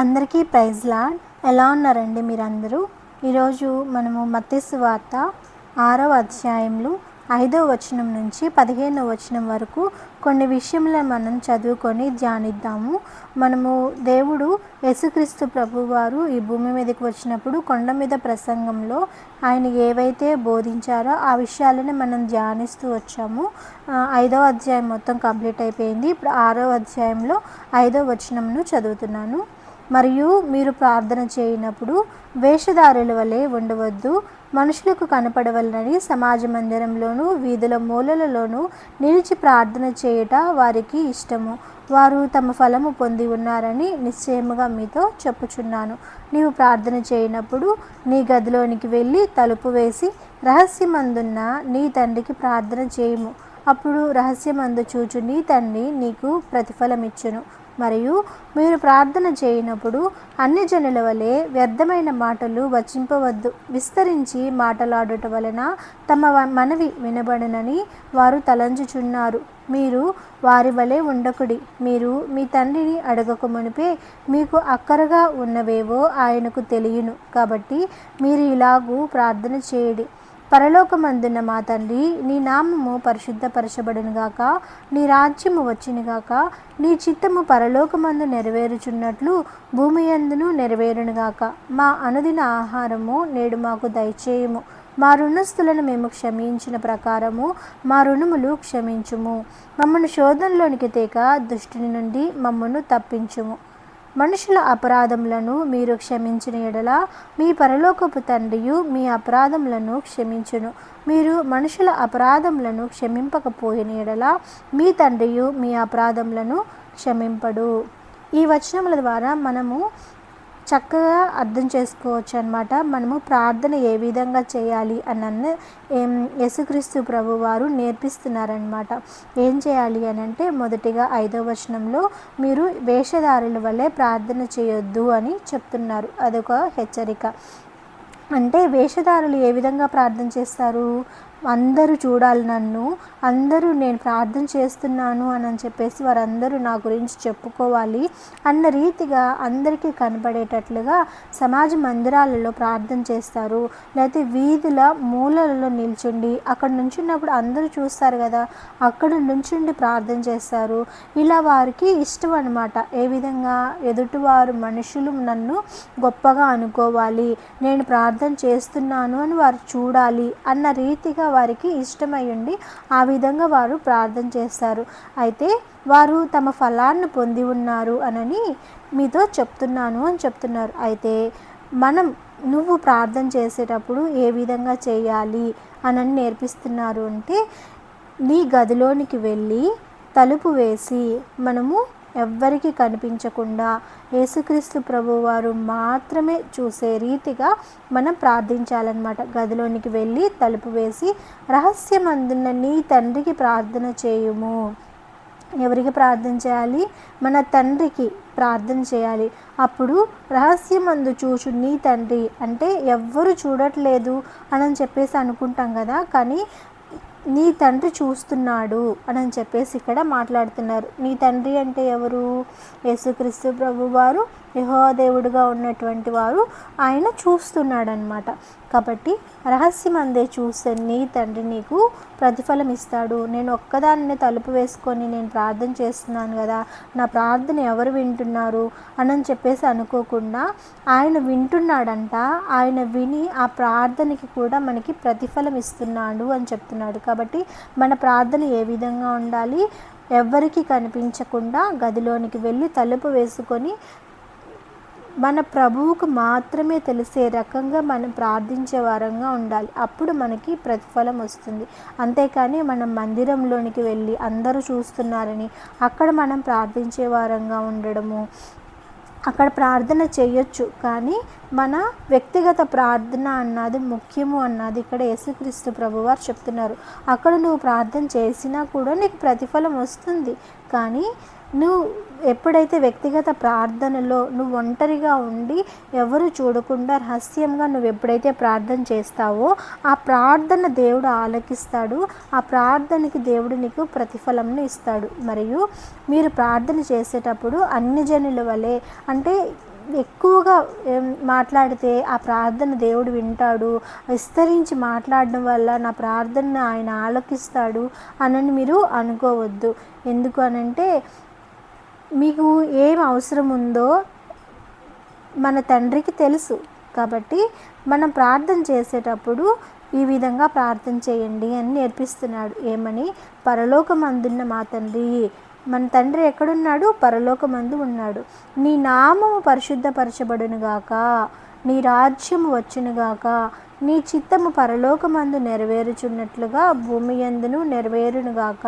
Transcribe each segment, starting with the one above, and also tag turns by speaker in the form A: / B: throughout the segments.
A: అందరికీ praise lord ఎలా ఉన్నారండి మీరందరూ? ఈరోజు మనము మత్స్సు వార్త ఆరవ అధ్యాయంలో ఐదవ వచనం నుంచి పదిహేనవ వచనం వరకు కొన్ని విషయములను మనం చదువుకొని ధ్యానిద్దాము. మనము దేవుడు యేసుక్రీస్తు ప్రభువారు ఈ భూమి మీదకి వచ్చినప్పుడు కొండ మీద ప్రసంగంలో ఆయన ఏవైతే బోధించారో ఆ విషయాలను మనం ధ్యానిస్తూ వచ్చాము. ఐదవ అధ్యాయం మొత్తం కంప్లీట్ అయిపోయింది. ఇప్పుడు ఆరవ అధ్యాయంలో ఐదవ వచనంను చదువుతున్నాను. మరియు మీరు ప్రార్థన చేయనప్పుడు వేషధారుల వలె ఉండవద్దు. మనుషులకు కనపడవలనని సమాజ మందిరంలోనూ వీధుల మూలలలోనూ నిలిచి ప్రార్థన చేయుట వారికి ఇష్టము. వారు తమ ఫలము పొంది ఉన్నారని నిశ్చయముగా మీతో చెప్పుచున్నాను. నీవు ప్రార్థన చేయనప్పుడు నీ గదిలోనికి వెళ్ళి తలుపు వేసి రహస్యమందున్న నీ తండ్రికి ప్రార్థన చేయము. అప్పుడు రహస్యమందు చూచు నీ తండ్రి నీకు ప్రతిఫలమిచ్చును. మరియు మీరు ప్రార్థన చేయనప్పుడు అన్ని జనుల వలె వ్యర్థమైన మాటలు వచింపవద్దు. విస్తరించి మాటలాడుట వలన తమ మనవి వినబడనని వారు తలంచుచున్నారు. మీరు వారి వలె ఉండకుడి. మీరు మీ తండ్రిని అడగక మునిపే మీకు అక్కరగా ఉన్నవేవో ఆయనకు తెలియను. కాబట్టి మీరు ఇలాగూ ప్రార్థన చేయడి. పరలోకమందున్న మా తండ్రి నీ నామము పరిశుద్ధపరచబడునుగాక నీ రాజ్యము వచ్చినగాక నీ చిత్తము పరలోకమందు నెరవేరుచున్నట్లు భూమి యందును నెరవేరునుగాక. మా అనుదిన ఆహారము నేడు మాకు దయచేయము. మా రుణస్థులను మేము క్షమించిన ప్రకారము మా రుణములు క్షమించుము. మమ్మను శోధనలోనికి తేక దుష్టిని నుండి మమ్మను తప్పించుము. మనుషుల అపరాధములను మీరు క్షమించిన ఎడల మీ పరలోకపు తండ్రియు మీ అపరాధములను క్షమించును. మీరు మనుషుల అపరాధములను క్షమింపకపోయిన ఎడల మీ తండ్రియు మీ అపరాధములను క్షమింపడు. ఈ వచనముల ద్వారా మనము చక్కగా అర్థం చేసుకోవచ్చు అనమాట మనము ప్రార్థన ఏ విధంగా చేయాలి అన్న యేసుక్రీస్తు ప్రభు వారు నేర్పిస్తున్నారనమాట ఏం చేయాలి అని అంటే మొదటిగా ఐదో వచనంలో మీరు వేషధారుల వల్లే ప్రార్థన చేయొద్దు అని చెప్తున్నారు. అదొక హెచ్చరిక. అంటే వేషధారులు ఏ విధంగా ప్రార్థన చేస్తారు? అందరూ చూడాలి నన్ను. అందరూ నేను ప్రార్థన చేస్తున్నాను అని అని చెప్పేసి వారందరూ నా గురించి చెప్పుకోవాలి అన్న రీతిగా అందరికీ కనపడేటట్లుగా సమాజ మందిరాలలో ప్రార్థన చేస్తారు. లేకపోతే వీధుల మూలలలో నిల్చుండి అక్కడ నుంచున్నప్పుడు అందరూ చూస్తారు కదా అక్కడ నుంచుండి ప్రార్థన చేస్తారు. ఇలా వారికి ఇష్టం అనమాట ఏ విధంగా ఎదుటివారు మనుషులు నన్ను గొప్పగా అనుకోవాలి నేను ప్రార్థన చేస్తున్నాను అని వారు చూడాలి అన్న రీతిగా వారికి ఇష్టమై ఉండి ఆ విధంగా వారు ప్రార్థన చేస్తారు. అయితే వారు తమ ఫలాన్ని పొంది ఉన్నారు అనని మీతో చెప్తున్నాను అని చెప్తున్నారు. అయితే మనం నువ్వు ప్రార్థన చేసేటప్పుడు ఏ విధంగా చేయాలి అనని నేర్పిస్తున్నారు అంటే నీ గదిలోనికి వెళ్ళి తలుపు వేసి మనము ఎవ్వరికి కనిపించకుండా యేసుక్రీస్తు ప్రభువారు మాత్రమే చూసే రీతిగా మనం ప్రార్థించాలన్నమాట. గదిలోనికి వెళ్ళి తలుపు వేసి రహస్యమందున్న నీ తండ్రికి ప్రార్థన చేయుము. ఎవరికి ప్రార్థన చేయాలి? మన తండ్రికి ప్రార్థన చేయాలి. అప్పుడు రహస్యమందు చూచు నీ తండ్రి అంటే ఎవ్వరు చూడట్లేదు అని చెప్పేసి అనుకుంటాం కదా. కానీ నీ తండ్రి చూస్తున్నాడు అని చెప్పేసి ఇక్కడ మాట్లాడుతున్నారు. నీ తండ్రి అంటే ఎవరు? యేసుక్రీస్తు ప్రభు వారు యహోదేవుడుగా ఉన్నటువంటి వారు ఆయన చూస్తున్నాడు అనమాట కాబట్టి రహస్యమందే చూస్తే నీ తండ్రి నీకు ప్రతిఫలం ఇస్తాడు. నేను ఒక్కదాన్ని తలుపు వేసుకొని నేను ప్రార్థన చేస్తున్నాను కదా నా ప్రార్థన ఎవరు వింటున్నారు అని చెప్పేసి అనుకోకుండా ఆయన వింటున్నాడంట. ఆయన విని ఆ ప్రార్థనకి కూడా మనకి ప్రతిఫలం ఇస్తున్నాడు అని చెప్తున్నాడు. కాబట్టి కాబట్టి మన ప్రార్థన ఏ విధంగా ఉండాలి? ఎవ్వరికి కనిపించకుండా గదిలోనికి వెళ్ళి తలుపు వేసుకొని మన ప్రభువుకు మాత్రమే తెలిసే రకంగా మనం ప్రార్థించే వారంగా ఉండాలి. అప్పుడు మనకి ప్రతిఫలం వస్తుంది. అంతేకాని మనం మందిరంలోనికి వెళ్ళి అందరూ చూస్తున్నారని అక్కడ మనం ప్రార్థించే వారంగా ఉండడము అక్కడ ప్రార్థన చేయొచ్చు. కానీ మన వ్యక్తిగత ప్రార్థన అన్నది ముఖ్యము అన్నది ఇక్కడ యేసుక్రీస్తు ప్రభువారు చెప్తున్నారు. అక్కడ నువ్వు ప్రార్థన చేసినా కూడా నీకు ప్రతిఫలం వస్తుంది. కానీ నువ్వు ఎప్పుడైతే వ్యక్తిగత ప్రార్థనలో నువ్వు ఒంటరిగా ఉండి ఎవరు చూడకుండా రహస్యంగా నువ్వు ఎప్పుడైతే ప్రార్థన చేస్తావో ఆ ప్రార్థన దేవుడు ఆలకిస్తాడు. ఆ ప్రార్థనకి దేవుడు నీకు ప్రతిఫలంను ఇస్తాడు. మరియు మీరు ప్రార్థన చేసేటప్పుడు అన్ని జనుల వలె అంటే ఎక్కువగా మాట్లాడితే ఆ ప్రార్థన దేవుడు వింటాడు. విస్తరించి మాట్లాడడం వల్ల నా ప్రార్థన ఆయన ఆలకిస్తాడు అనని మీరు అనుకోవద్దు. ఎందుకు అనంటే మీకు ఏం అవసరం ఉందో మన తండ్రికి తెలుసు. కాబట్టి మనం ప్రార్థన చేసేటప్పుడు ఈ విధంగా ప్రార్థన చేయండి అని నేర్పిస్తున్నాడు. ఏమని? పరలోకమందున్న మా తండ్రి. మన తండ్రి ఎక్కడున్నాడు? పరలోకమందు ఉన్నాడు. నీ నామము పరిశుద్ధపరచబడునుగాక. నీ రాజ్యము వచ్చునుగాక నీ చిత్తము పరలోకమందు నెరవేరుచున్నట్లుగా భూమి యందును నెరవేరునుగాక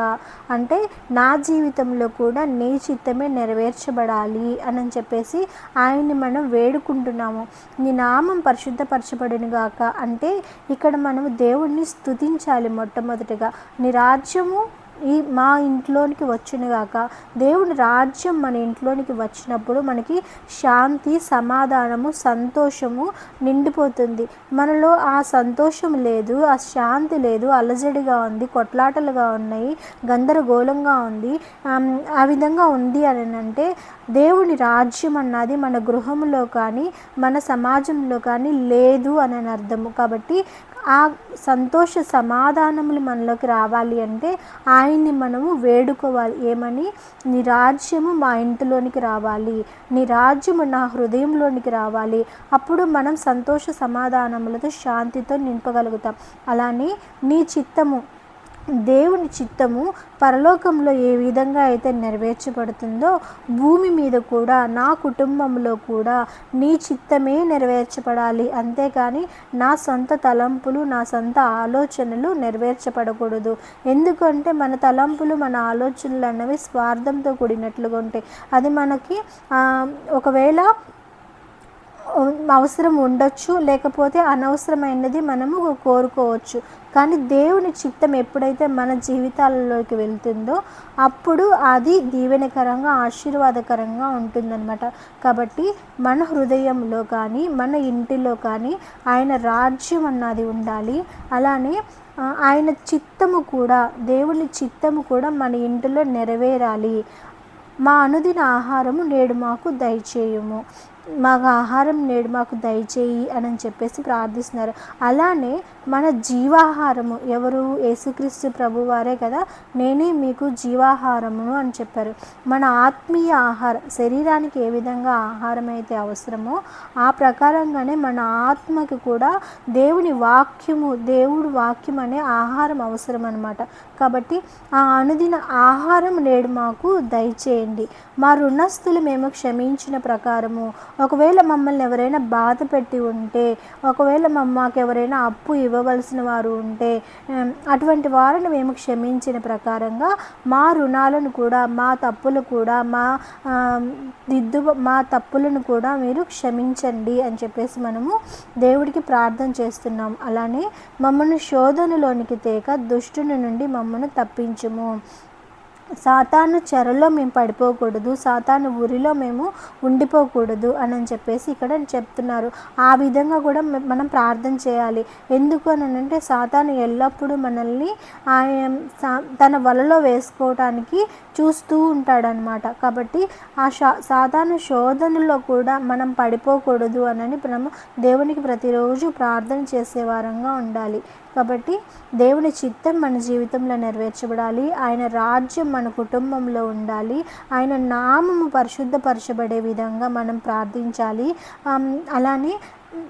A: అంటే నా జీవితంలో కూడా నీ చిత్తమే నెరవేర్చబడాలి అని చెప్పేసి ఆయన్ని మనం వేడుకుంటున్నాము. నీ నామం పరిశుద్ధపరచబడునుగాక అంటే ఇక్కడ మనము దేవుణ్ణి స్తుతించాలి మొట్టమొదటిగా. నీ రాజ్యము ఈ మా ఇంట్లోనికి వచ్చునుగాక దేవుని రాజ్యం మన ఇంట్లోనికి వచ్చినప్పుడు మనకి శాంతి సమాధానము సంతోషము నిండిపోతుంది. మనలో ఆ సంతోషం లేదు ఆ శాంతి లేదు అలజడిగా ఉంది కొట్లాటలుగా ఉన్నాయి గందరగోళంగా ఉంది ఆ విధంగా ఉంది అని అంటే దేవుని రాజ్యం అన్నది మన గృహంలో కానీ మన సమాజంలో కానీ లేదు అని అర్థము కాబట్టి ఆ సంతోష సమాధానములు మనలోకి రావాలి అంటే ఆయన్ని మనము వేడుకోవాలి. ఏమని? నీ రాజ్యము మా ఇంటిలోనికి రావాలి. నీ రాజ్యము నా హృదయంలోనికి రావాలి. అప్పుడు మనం సంతోష సమాధానములతో శాంతితో నింపగలుగుతాం. అలానే నీ చిత్తము దేవుని చిత్తము పరలోకంలో ఏ విధంగా అయితే నెరవేర్చబడుతుందో భూమి మీద కూడా నా కుటుంబంలో కూడా నీ చిత్తమే నెరవేర్చబడాలి. అంతేకాని నా సొంత తలంపులు నా సొంత ఆలోచనలు నెరవేర్చబడకూడదు. ఎందుకంటే మన తలంపులు మన ఆలోచనలు అన్నవి స్వార్థంతో కూడినట్లుగా ఉంటాయి. అది మనకి ఒకవేళ అవసరం ఉండొచ్చు లేకపోతే అనవసరమైనది మనము కోరుకోవచ్చు. కానీ దేవుని చిత్తం ఎప్పుడైతే మన జీవితాలలోకి వెళ్తుందో అప్పుడు అది దీవెనకరంగా ఆశీర్వాదకరంగా ఉంటుందన్నమాట. కాబట్టి మన హృదయంలో కానీ మన ఇంటిలో కానీ ఆయన రాజ్యం అన్నది ఉండాలి. అలానే ఆయన చిత్తము కూడా దేవుని చిత్తము కూడా మన ఇంటిలో నెరవేరాలి. మా అనుదిన ఆహారము నేడు మాకు దయచేయము. మాకు ఆహారం నేడు మాకు దయచేయి అని చెప్పేసి ప్రార్థిస్తున్నారు. అలానే మన జీవాహారము ఎవరు? యేసుక్రీస్తు ప్రభు వారే కదా నేనే మీకు జీవాహారమును అని చెప్పారు. మన ఆత్మీయ ఆహారం శరీరానికి ఏ విధంగా ఆహారం అయితే అవసరమో ఆ ప్రకారంగానే మన ఆత్మకి కూడా దేవుని వాక్యము దేవుడు వాక్యం అనే ఆహారం అవసరం అనమాట కాబట్టి ఆ అనుదిన ఆహారం నేడు మాకు దయచేయండి. మా రుణస్థులు మేము క్షమించిన ప్రకారము ఒకవేళ మమ్మల్ని ఎవరైనా బాధ పెట్టి ఉంటే ఒకవేళ మమ్మ మాకు ఎవరైనా అప్పు ఇవ్వవలసిన వారు ఉంటే అటువంటి వారిని మేము క్షమించిన ప్రకారంగా మా రుణాలను కూడా మా తప్పులు కూడా మా దిద్దు మా తప్పులను కూడా మీరు క్షమించండి అని చెప్పేసి మనము దేవుడికి ప్రార్థన చేస్తున్నాం. అలానే మమ్మల్ని శోధనలోనికి తేక దుష్టుని నుండి మమ్మల్ని తప్పించుము. సాతాను చెరలో మేము పడిపోకూడదు సాతాను ఊరిలో మేము ఉండిపోకూడదు అని అని చెప్పేసి ఇక్కడ చెప్తున్నారు. ఆ విధంగా కూడా మనం ప్రార్థన చేయాలి. ఎందుకు అని అంటే సాతాను ఎల్లప్పుడూ మనల్ని ఆయన సా- తన వలలో వేసుకోవటానికి చూస్తూ ఉంటాడనమాట. కాబట్టి ఆ సాతాను శోధనలో కూడా మనం పడిపోకూడదు అని మనము దేవునికి ప్రతిరోజు ప్రార్థన చేసే వారంగా ఉండాలి. కాబట్టి దేవుని చిత్తం మన జీవితంలో నెరవేర్చబడాలి. ఆయన రాజ్యం మన కుటుంబంలో ఉండాలి. ఆయన నామము పరిశుద్ధపరచబడే విధంగా మనం ప్రార్థించాలి. అలానే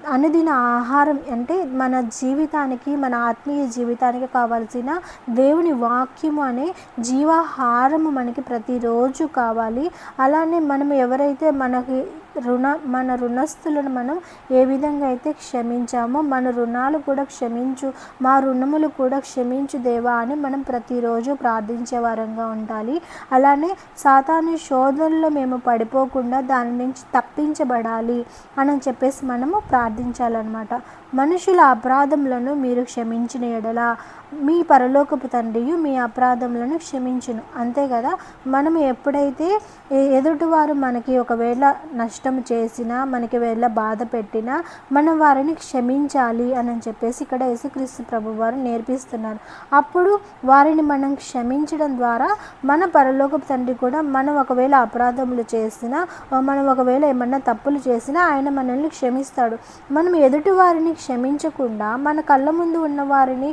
A: అనుదిన ఆహారం అంటే మన జీవితానికి మన ఆత్మీయ జీవితానికి కావాల్సిన దేవుని వాక్యము అనే జీవాహారము మనకి ప్రతిరోజు కావాలి. అలానే మనం ఎవరైతే మనకి రుణ మన రుణస్థులను మనం ఏ విధంగా అయితే క్షమించామో మన రుణాలు కూడా క్షమించు మా రుణములు కూడా క్షమించు దేవా అని మనం ప్రతిరోజు ప్రార్థించే వారంగా ఉండాలి. అలానే సాతాను శోధనలో మేము పడిపోకుండా దాని నుంచి తప్పించబడాలి అని చెప్పేసి మనము ప్రార్థించాలన్నమాట. మనుషుల అపరాధములను మీరు క్షమించిన ఎడల మీ పరలోకపు తండ్రియు మీ అపరాధములను క్షమించును. అంతే కదా? మనం ఎప్పుడైతే ఎదుటివారు మనకి ఒకవేళ నష్టం చేసినా మనకి వేళ బాధ పెట్టినా మనం వారిని క్షమించాలి అని చెప్పేసి ఇక్కడ యేసుక్రీస్తు ప్రభు వారు నేర్పిస్తున్నారు. అప్పుడు వారిని మనం క్షమించడం ద్వారా మన పరలోకపు తండ్రి కూడా మనం ఒకవేళ అపరాధములు చేసినా మనం ఒకవేళ ఏమన్నా తప్పులు చేసినా ఆయన మనల్ని క్షమిస్తాడు. మనం ఎదుటి వారిని క్షమించకుండా మన కళ్ళ ముందు ఉన్న వారిని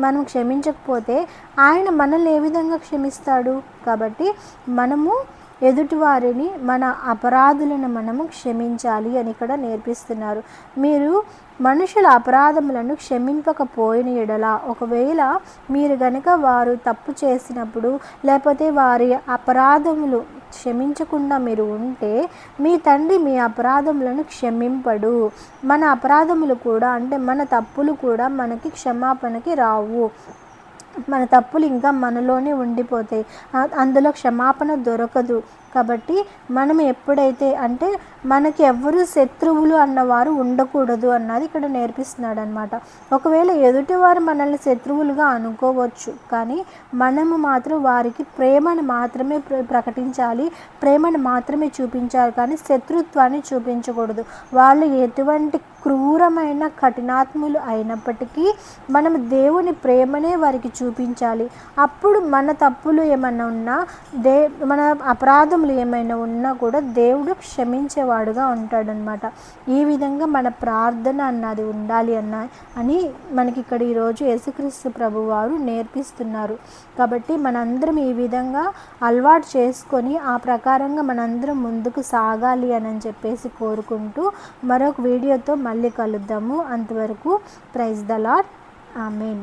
A: మనం క్షమించకపోతే ఆయన మనల్ని ఏ విధంగా క్షమిస్తాడు? కాబట్టి మనము ఎదుటివారిని మన అపరాధులను మనము క్షమించాలి అని ఇక్కడ నేర్పిస్తున్నారు. మీరు మనుషుల అపరాధములను క్షమింపకపోయిన ఎడల ఒకవేళ మీరు గనక వారు తప్పు చేసినప్పుడు లేకపోతే వారి అపరాధములు క్షమించకుండా మీరు ఉంటే మీ తండ్రి మీ అపరాధములను క్షమింపడు. మన అపరాధములు కూడా అంటే మన తప్పులు కూడా మనకి క్షమాపణకి రావు. మన తప్పులు ఇంకా మనలోనే ఉండిపోతాయి. అందులో క్షమాపణ దొరకదు. కాబట్టి మనం ఎప్పుడైతే అంటే మనకి ఎవరు శత్రువులు అన్నవారు ఉండకూడదు అన్నది ఇక్కడ నేర్పిస్తున్నాడు అనమాట ఒకవేళ ఎదుటివారు మనల్ని శత్రువులుగా అనుకోవచ్చు కానీ మనము మాత్రం వారికి ప్రేమను మాత్రమే ప్ర- ప్రకటించాలి ప్రేమను మాత్రమే చూపించాలి కానీ శత్రుత్వాన్ని చూపించకూడదు. వాళ్ళు ఎటువంటి క్రూరమైన కఠినాత్ములు అయినప్పటికీ మనం దేవుని ప్రేమనే వారికి చూపించాలి. అప్పుడు మన తప్పులు ఏమైనా ఉన్నా దే మన అపరాధములు ఏమైనా ఉన్నా కూడా దేవుడు క్షమించేవాడుగా ఉంటాడనమాట ఈ విధంగా మన ప్రార్థన అన్నది ఉండాలి అన్న అని మనకి ఇక్కడ ఈరోజు యేసుక్రీస్తు ప్రభు వారు నేర్పిస్తున్నారు. కాబట్టి మనందరం ఈ విధంగా అలవాటు చేసుకొని ఆ ప్రకారంగా మనందరం ముందుకు సాగాలి అని చెప్పేసి కోరుకుంటూ మరొక వీడియోతో మళ్ళీ కలుద్దాము. అంతవరకు ప్రైజ్ ద లాడ్ ఆమెన్.